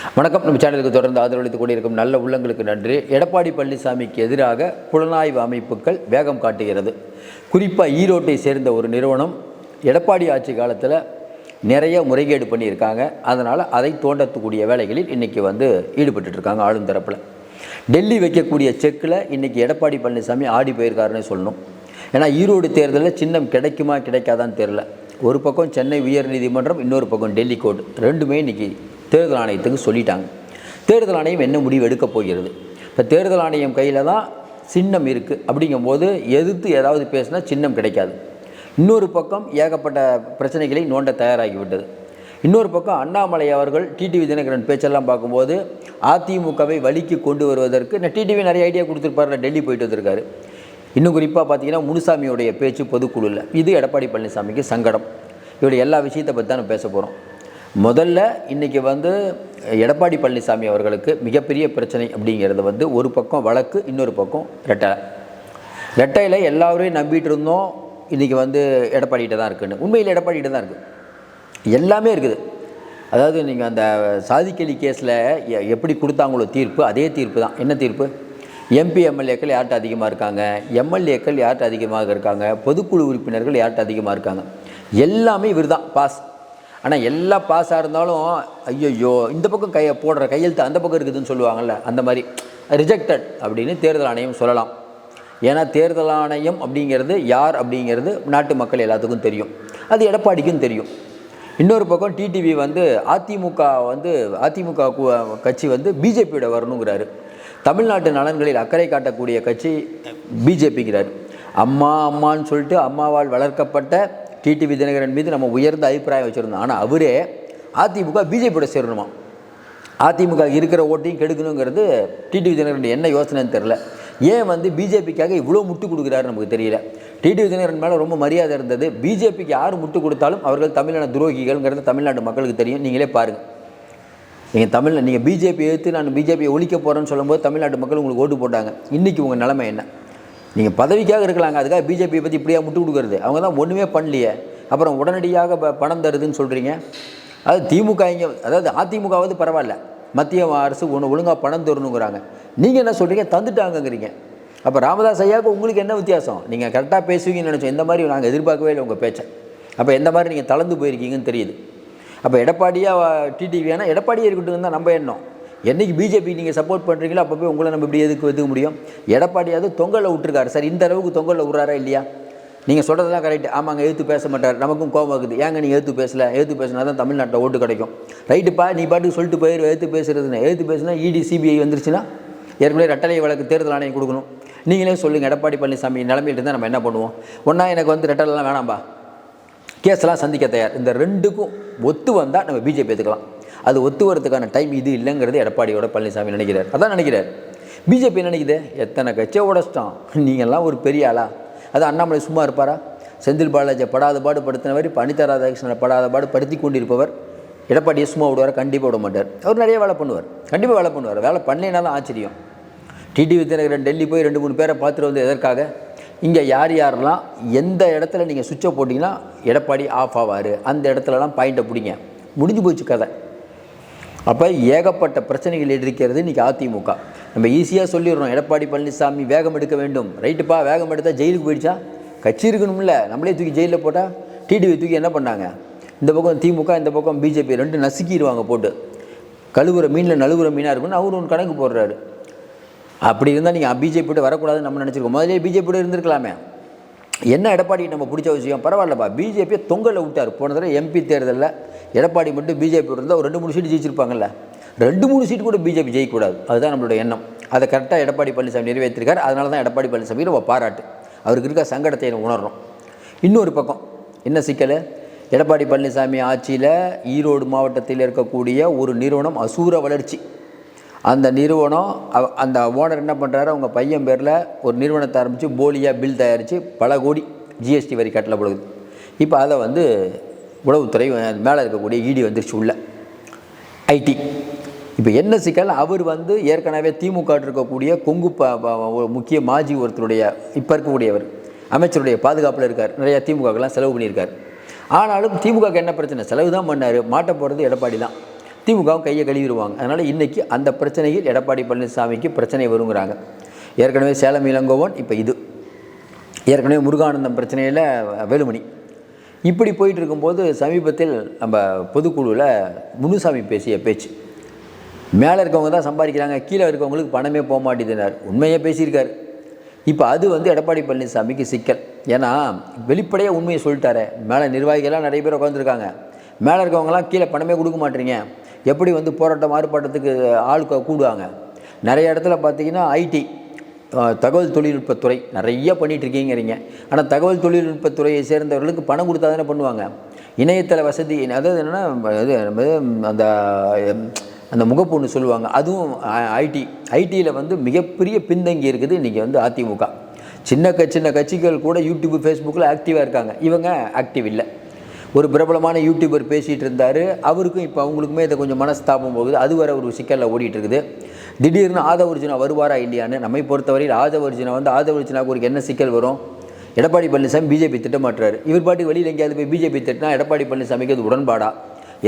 வணக்கம். நம்ம சேனலுக்கு தொடர்ந்து ஆதரவளித்துக் கொண்டிருக்கும் நல்ல உள்ளங்களுக்கு நன்றி. எடப்பாடி பழனிசாமிக்கு எதிராக புலனாய்வு அமைப்புகள் வேகம் காட்டுகிறது. குறிப்பாக ஈரோட்டை சேர்ந்த ஒரு நிறுவனம் எடப்பாடி ஆட்சி காலத்தில் நிறைய முறைகேடு பண்ணியிருக்காங்க. அதனால் அதை தோண்டக்கூடிய வேலைகளில் இன்றைக்கி வந்து ஈடுபட்டுருக்காங்க ஆளும் தரப்பில். டெல்லி வைக்கக்கூடிய செக்கில் இன்றைக்கி எடப்பாடி பழனிசாமி ஆடி போயிருக்காருன்னு சொல்லணும். ஏன்னா ஈரோடு தேர்தலில் சின்னம் கிடைக்குமா கிடைக்காதான்னு தெரில ஒரு பக்கம் சென்னை உயர்நீதிமன்றம் இன்னொரு பக்கம் டெல்லி கோர்ட். ரெண்டுமே இன்றைக்கி தேர்தல் ஆணையத்துக்கு சொல்லிட்டாங்க. தேர்தல் ஆணையம் என்ன முடிவு எடுக்கப் போகிறது? இப்போ தேர்தல் ஆணையம் கையில் தான் சின்னம் இருக்குது அப்படிங்கும்போது எதிர்த்து ஏதாவது பேசினா சின்னம் கிடைக்காது. இன்னொரு பக்கம் ஏகப்பட்ட பிரச்சனைகளை நோண்ட தயாராகிவிட்டது. இன்னொரு பக்கம் அண்ணாமலை அவர்கள் டிடிவி தினகரன் பேச்செல்லாம் பார்க்கும்போது அதிமுகவை வழிக்கு கொண்டு வருவதற்கு நான் டிடிவி நிறைய ஐடியா கொடுத்துருப்பாரு டெல்லி போயிட்டு வந்திருக்காரு. இன்னும் குறிப்பாக பார்த்தீங்கன்னா முனுசாமியுடைய பேச்சு பொதுக்குழுவில் இது எடப்பாடி பழனிசாமிக்கு சங்கடம். இவருடைய எல்லா விஷயத்தை பற்றி தான் நம்ம பேச போகிறோம் முதல்ல இன்றைக்கி வந்து எடப்பாடி பழனிசாமி அவர்களுக்கு மிகப்பெரிய பிரச்சனை அப்படிங்கிறது வந்து ஒரு பக்கம் வழக்கு இன்னொரு பக்கம் ரெட்டை. ரெட்டையில் எல்லாரையும் நம்பிட்டு இருந்தோம். இன்றைக்கி வந்து எடப்பாடிகிட்ட தான் இருக்குன்னு. உண்மையில் எடப்பாடிகிட்ட தான் இருக்குது எல்லாமே இருக்குது. அதாவது நீங்கள் அந்த சாதிக்கலி கேஸில் எ- எப்படி கொடுத்தாங்களோ தீர்ப்பு அதே தீர்ப்பு தான். என்ன தீர்ப்பு? எம்பி எம்எல்ஏக்கள் யார்கிட்ட அதிகமாக இருக்காங்க? எம்எல்ஏக்கள் யார்கிட்ட அதிகமாக இருக்காங்க? பொதுக்குழு உறுப்பினர்கள் யார்கிட்ட அதிகமாக இருக்காங்க? எல்லாமே இவர் தான் பாஸ். ஆனால் எல்லா பாஸாக இருந்தாலும் ஐயையோ இந்த பக்கம் கையை போடுற கையெழுத்து அந்த பக்கம் இருக்குதுன்னு சொல்லுவாங்கள்ல அந்த மாதிரி ரிஜெக்டட் அப்படின்னு தேர்தல் ஆணையம் சொல்லலாம். ஏன்னா தேர்தல் ஆணையம் அப்படிங்கிறது யார் அப்படிங்கிறது நாட்டு மக்கள் எல்லாத்துக்கும் தெரியும். அது எடப்பாடிக்கும் தெரியும். இன்னொரு பக்கம் டிடிவி வந்து அதிமுக வந்து அதிமுக கட்சி வந்து பிஜேபியோட வரணுங்கிறாரு. தமிழ்நாட்டு நலன்களில் அக்கறை காட்டக்கூடிய கட்சி பிஜேபிங்கிறார் அம்மா அம்மான்னு சொல்லிட்டு அம்மாவால் வளர்க்கப்பட்ட டிடிவி தினகரன் மீது நம்ம உயர்ந்த அபிப்பிராயம் வச்சுருந்தோம். ஆனால் அவரே அதிமுக பிஜேபியோட சேரணுமா? அதிமுக இருக்கிற ஓட்டையும் கெடுக்கணுங்கிறது டிடிவி தினகரன் என்ன யோசனைன்னு தெரில ஏன் வந்து பிஜேபிக்காக இவ்வளோ முட்டு கொடுக்குறாரு நமக்கு தெரியல. டிடிவி தினகரன் மேலே ரொம்ப மரியாதை இருந்தது. பிஜேபிக்கு யார் முட்டு கொடுத்தாலும் அவர்கள் தமிழ்நாடு துரோகிகள்ங்கிறது தமிழ்நாட்டு மக்களுக்கு தெரியும். நீங்களே பாருங்கள் நீங்கள் தமிழ் நீங்கள் பிஜேபி எடுத்து நான் பிஜேபியை ஒழிக்க போகிறேன்னு சொல்லும்போது தமிழ்நாட்டு மக்கள் உங்களுக்கு ஓட்டு போட்டாங்க. இன்றைக்கி உங்கள் நிலைமை என்ன? நீங்கள் பதவிக்காக இருக்கலாங்க. அதுக்காக பிஜேபியை பற்றி இப்படியா முட்டு கொடுக்குறது? அவங்க தான் ஒன்றுமே பண்ணலையே. அப்புறம் உடனடியாக ப- பணம் தருதுன்னு சொல்கிறீங்க அது திமுக இங்கே அதாவது அதிமுகவாவது பரவாயில்ல. மத்திய அரசு ஒன்று ஒழுங்காக பணம் தரணுங்கிறாங்க. நீங்கள் என்ன சொல்கிறீங்க தந்துட்டாங்கங்கிறீங்க. அப்போ ராமதாஸ் ஐயாவுக்கு உங்களுக்கு என்ன வித்தியாசம்? நீங்கள் கரெக்டாக பேசுவீங்கன்னு நினச்சோம். இந்த மாதிரி நாங்கள் எதிர்பார்க்கவே இல்லை உங்கள் பேச்சை. அப்போ எந்த மாதிரி நீங்கள் தளர்ந்து போயிருக்கீங்கன்னு தெரியுது. அப்போ எடப்பாடியாக டிடிவி ஆனால் எடப்பாடியே இருக்கட்டும் தான் நம்ம எண்ணம். என்னைக்கு பிஜேபி நீங்கள் சப்போர்ட் பண்ணுறீங்களோ அப்போ போய் உங்களை நம்ம இப்படி எதுக்கு எதுக்க முடியும்? எடப்பாடியாவது தொங்கலில் விட்டுருக்காரு. சார் இந்த அளவுக்கு தொங்கலில் விட்றாரா இல்லையா? நீங்கள் சொல்கிறதெல்லாம் கரெக்ட் ஆமாங்க எழுத்து பேச மாட்டார். நமக்கும் கோபம் இருக்குது ஏங்க நீங்கள் எழுத்து பேசல? எழுத்து பேசினா தான் தமிழ்நாட்டில் ஓட்டு கிடைக்கும். ரைட்டுப்பா நீ பாட்டுக்கு சொல்லிட்டு போயிரு எழுத்து பேசுறதுன்னு. எழுத்து பேசுனா இடி சிபிஐ வந்துருச்சுன்னா ஏற்கனவே ரெட்டலை வழக்கு தேர்தல் ஆணையம் கொடுக்கணும். நீங்களே சொல்லுங்கள் எடப்பாடி பழனிசாமி நிலைமையில இருந்தால் நம்ம என்ன பண்ணுவோம்? ஒன்றா எனக்கு வந்து ரெட்டலாம் வேணாம்பா. கேஸ்லாம் சந்திக்க தயார். இந்த ரெண்டுக்கும் ஒத்து வந்தால் நம்ம பிஜேபி எடுத்துக்கலாம் அது ஒத்து வரதுக்கான டைம் இது இல்லைங்கிறது எடப்பாடியோட பழனிசாமி நினைக்கிறார். அதான் நினைக்கிறார். பிஜேபி நினைக்குது? எத்தனை கட்சியை உடச்சிட்டோம் நீங்கள்லாம் ஒரு பெரிய ஆளா? அது அண்ணாமலை சும்மா இருப்பாரா? செந்தில் பாலாஜியை படாத பாடு படுத்தினவர் இப்போ அனிதா ராதாகிருஷ்ணனை படாத பாடு படுத்தி கொண்டிருப்பவர். எடப்பாடியை சும்மா விடுவார்? கண்டிப்பாக விட மாட்டார். அவர் நிறைய வேலை பண்ணுவார். கண்டிப்பாக வேலை பண்ணுவார். வேலை பண்ணலைன்னா ஆச்சரியம். டிடிவி தினகரன் டெல்லி போய் ரெண்டு மூணு பேரை பார்த்துட்டு வந்து எதற்காக? இங்கே யார் யாரெல்லாம் எந்த இடத்துல நீங்கள் சுவிட்சை போட்டிங்கன்னா எடப்பாடி ஆஃப் ஆவார். அந்த இடத்துலலாம் பாயிண்ட்டை பிடிங்க. முடிஞ்சு போச்சு கதை. அப்போ ஏகப்பட்ட பிரச்சனைகள் இருக்கிறது இன்றைக்கி அதிமுக. நம்ம ஈஸியாக சொல்லிடுறோம். எடப்பாடி பழனிசாமி வேகம் எடுக்க வேண்டும். ரைட்டுப்பா வேகம் எடுத்தால் ஜெயிலுக்கு போயிடுச்சா? கட்சி இருக்கணும்ல. நம்மளே தூக்கி ஜெயிலில் போட்டால் டிடிவி தூக்கி என்ன பண்ணாங்க? இந்த பக்கம் திமுக இந்த பக்கம் பிஜேபி ரெண்டு நசுக்கிடுவாங்க போட்டு. கழுவுற மீனில் நழுவுற மீனாக இருக்குன்னு அவர் ஒன்று கணக்கு போடுறாரு. அப்படி இருந்தால் நீங்கள் பிஜேபியோட வரக்கூடாதுன்னு நம்ம நினச்சிருக்கோம். முதல்ல பிஜேபியோட இருந்திருக்கலாமே. என்ன எடப்பாடி நம்ம பிடிச்ச விஷயம்? பரவாயில்லப்பா. பிஜேபியை தொங்கலை விட்டார். போன தடவை எம்பி தேர்தலில் எடப்பாடி மட்டும் பிஜேபி இருந்தால் ஒரு ரெண்டு மூணு சீட்டு ஜெயிச்சிருப்பாங்கல்ல. ரெண்டு மூணு சீட்டு கூட பிஜேபி ஜெயிக்கக்கூடாது. அதுதான் நம்மளோட எண்ணம். அதை கரெக்டாக எடப்பாடி பழனிசாமி நிறைவேற்றிருக்கார். அதனால தான் எடப்பாடி பழனிசாமி நம்ம பாராட்டு. அவருக்கு இருக்க சங்கடத்தை உணர்றோம். இன்னொரு பக்கம் என்ன சிக்கல்? எடப்பாடி பழனிசாமி ஆட்சியில் ஈரோடு மாவட்டத்தில் இருக்கக்கூடிய ஒரு நிறுவனம் அசூர வளர்ச்சி. அந்த நிறுவனம் அந்த ஓனர் என்ன பண்ணுறாரு அவங்க பையன் பேரில் ஒரு நிறுவனத்தை ஆரம்பித்து போலியாக பில் தயாரித்து பல கோடி ஜிஎஸ்டி வரி கட்டல பொழுது இப்போ அதை வந்து உளவுத்துறை மேலே இருக்கக்கூடிய இடி வந்துருச்சு உள்ள. ஐடி இப்போ என்ன சிக்கல் அவர் வந்து ஏற்கனவே திமுக இருக்கக்கூடிய கொங்கு ப முக்கிய மாஜி ஒருத்தருடைய இப்போ இருக்கக்கூடியவர் அமைச்சருடைய பாதுகாப்பில் இருக்கார். நிறைய திமுகக்கெல்லாம் செலவு பண்ணியிருக்கார். ஆனாலும் திமுகவுக்கு என்ன பிரச்சனை? செலவு தான் பண்ணார். மாட்ட போகிறது எடப்பாடி தான். திமுகவும் கையை கழுவிடுவாங்க. அதனால் இன்றைக்கி அந்த பிரச்சனையில் எடப்பாடி பழனிசாமிக்கு பிரச்சனை வருங்கிறாங்க. ஏற்கனவே சேலம் இளங்கோவன் இப்போ இது. ஏற்கனவே முருகானந்தம் பிரச்சனையில் வேலுமணி. இப்படி போயிட்டு இருக்கும்போது சமீபத்தில் நம்ம பொதுக்குழுவில் முனுசாமி பேசிய பேச்சு. மேலே இருக்கவங்க தான் சம்பாதிக்கிறாங்க கீழே இருக்கவங்களுக்கு பணமே போக மாட்டேதுனார் உண்மையே பேசியிருக்கார். இப்போ அது வந்து எடப்பாடி பழனிசாமிக்கு சிக்கல். ஏன்னா வெளிப்படையாக உண்மையை சொல்லிட்டாரு. மேலே நிர்வாகிகள்லாம் நிறைய பேர் உட்காந்துருக்காங்க மேலே இருக்கவங்கலாம் கீழே பணமே கொடுக்க மாட்டீங்க. எப்படி வந்து போராட்டம் ஆர்ப்பாட்டத்துக்கு ஆள் கூடுவாங்க? நிறைய இடத்துல பார்த்தீங்கன்னா ஐடி தகவல் தொழில்நுட்பத்துறை நிறைய பண்ணிகிட்ருக்கீங்கிறீங்க ஆனால் தகவல் தொழில்நுட்பத்துறையை சேர்ந்தவர்களுக்கு பணம் கொடுத்தா தானே பண்ணுவாங்க. இணையதள வசதி அதாவது என்னென்னா இது அந்த அந்த முகப்பு ஒன்று சொல்லுவாங்க. அதுவும் ஐடி ஐடியில் வந்து மிகப்பெரிய பின்தங்கி இருக்குது இன்றைக்கி வந்து அதிமுக. சின்ன க சின்ன கட்சிகள் கூட யூடியூப் ஃபேஸ்புக்கில் ஆக்டிவாக இருக்காங்க. இவங்க ஆக்டிவ் இல்லை. ஒரு பிரபலமான யூடியூபர் பேசிகிட்டு இருந்தார். அவருக்கும் இப்போ அவங்களுக்குமே இதை கொஞ்சம் மனஸ்தாபம் போகுது. அது வர ஒரு சிக்கலில் ஓடிட்டு இருக்குது. திடீர்னு ஆதவர்ஜுனா வருவாரா இல்லையான்னு? நம்மை பொறுத்தவரையில் ஆதவர்ஜுனா வந்து ஆதவர்ஜுனாவுக்கு ஒரு என்ன சிக்கல் வரும்? எடப்பாடி பழனிசாமி பிஜேபி திட்டமாட்டுறாரு. இவர் பாட்டுக்கு வெளியில் எங்கேயாவது போய் பிஜேபி திட்டினா எடப்பாடி பழனிசாமிக்கு அது உடன்பாடா?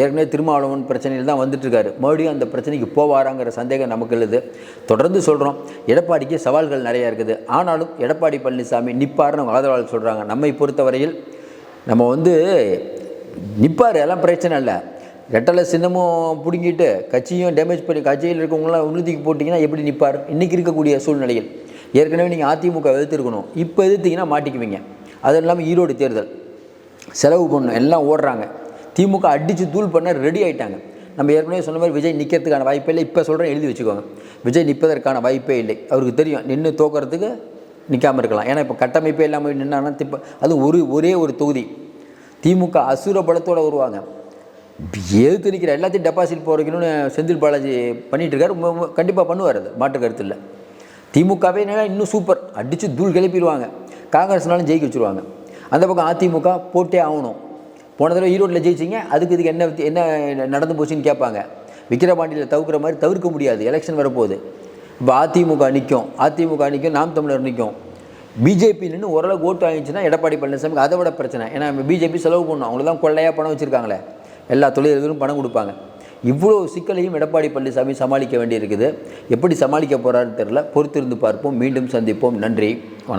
ஏற்கனவே திருமாவளவன் பிரச்சனையில் தான் வந்துட்டுருக்காரு. மறுபடியும் அந்த பிரச்சனைக்கு போவாராங்கிற சந்தேகம் நமக்கு இல்லது. தொடர்ந்து சொல்கிறோம் எடப்பாடிக்கு சவால்கள் நிறையா இருக்குது. ஆனாலும் எடப்பாடி பழனிசாமி நிப்பார்னு அவங்க ஆதரவாளர் சொல்கிறாங்க நம்மை பொறுத்தவரையில் நம்ம வந்து நிற்பார் எல்லாம் பிரச்சனை இல்லை. ரெட்டலை சின்னமும் பிடுங்கிட்டு கட்சியும் டேமேஜ் பண்ணி கட்சியில் இருக்கவங்களாம் உறுதிக்கு போட்டிங்கன்னா எப்படி நிற்பார் இன்றைக்கி இருக்கக்கூடிய சூழ்நிலையில். ஏற்கனவே நீங்கள் அதிமுக எதிர்த்துருக்கணும். இப்போ எதிர்த்திங்கன்னா மாட்டிக்குவீங்க. அது இல்லாமல் ஈரோடு தேர்தல். செலவு பண்ணணும். எல்லாம் ஓடுறாங்க. திமுக அடித்து தூள் பண்ண ரெடி ஆகிட்டாங்க நம்ம ஏற்கனவே சொன்ன மாதிரி விஜய் நிற்கிறதுக்கான வாய்ப்பே இல்லை. இப்போ சொல்கிறேன் எழுதி வச்சுக்கோங்க. விஜய் நிற்பதற்கான வாய்ப்பே இல்லை. அவருக்கு தெரியும். நின்று தோக்கிறதுக்கு நிற்காமல் இருக்கலாம். ஏன்னா இப்போ கட்டமைப்பே இல்லாமல் நின்னாங்கன்னா திப்ப அதுவும் ஒரு ஒரே ஒரு தொகுதி. திமுக அசுர பலத்தோடு வருவாங்க. ஏது நிற்கிற எல்லாத்தையும் டெபாசிட் போகிறக்கணும்னு செந்தில் பாலாஜி பண்ணிகிட்ருக்காரு கண்டிப்பாக பண்ணுவார் அது மாற்று கருத்து இல்லை திமுகவே என்னன்னா இன்னும் சூப்பர் அடித்து தூள் கிளப்பிடுவாங்க. காங்கிரஸ்னாலும் ஜெயிக்க வச்சுருவாங்க அந்த பக்கம் அதிமுக போட்டே ஆகணும். போன தடவை ஈரோட்டில் ஜெயிச்சிங்க. அதுக்கு இதுக்கு என்ன என்ன நடந்து போச்சுன்னு கேட்பாங்க. விக்கிரபாண்டியில் தவிர்க்கிற மாதிரி தவிர்க்க முடியாது. எலெக்ஷன் வரப்போகுது. இப்போ அதிமுக நிற்கும் அதிமுக நிற்கும் நாம் தமிழர் நிற்கும் பிஜேபி நின்று ஓரளவுக்கு ஓட்டு வாங்கிச்சுன்னா எடப்பாடி பழனிசாமிக்கு அதை விட பிரச்சனை. ஏன்னா பிஜேபி செலவு பண்ணணும் அவங்க தான் கொள்ளையாக பணம் வச்சுருக்காங்களே. எல்லா தொழிலாளர்களும் பணம் கொடுப்பாங்க. இவ்வளோ சிக்கலையும் எடப்பாடி பழனிசாமி சமாளிக்க வேண்டியிருக்குது. எப்படி சமாளிக்க போகிறாருன்னு தெரில பொறுத்திருந்து பார்ப்போம். மீண்டும் சந்திப்போம். நன்றி. வணக்கம்.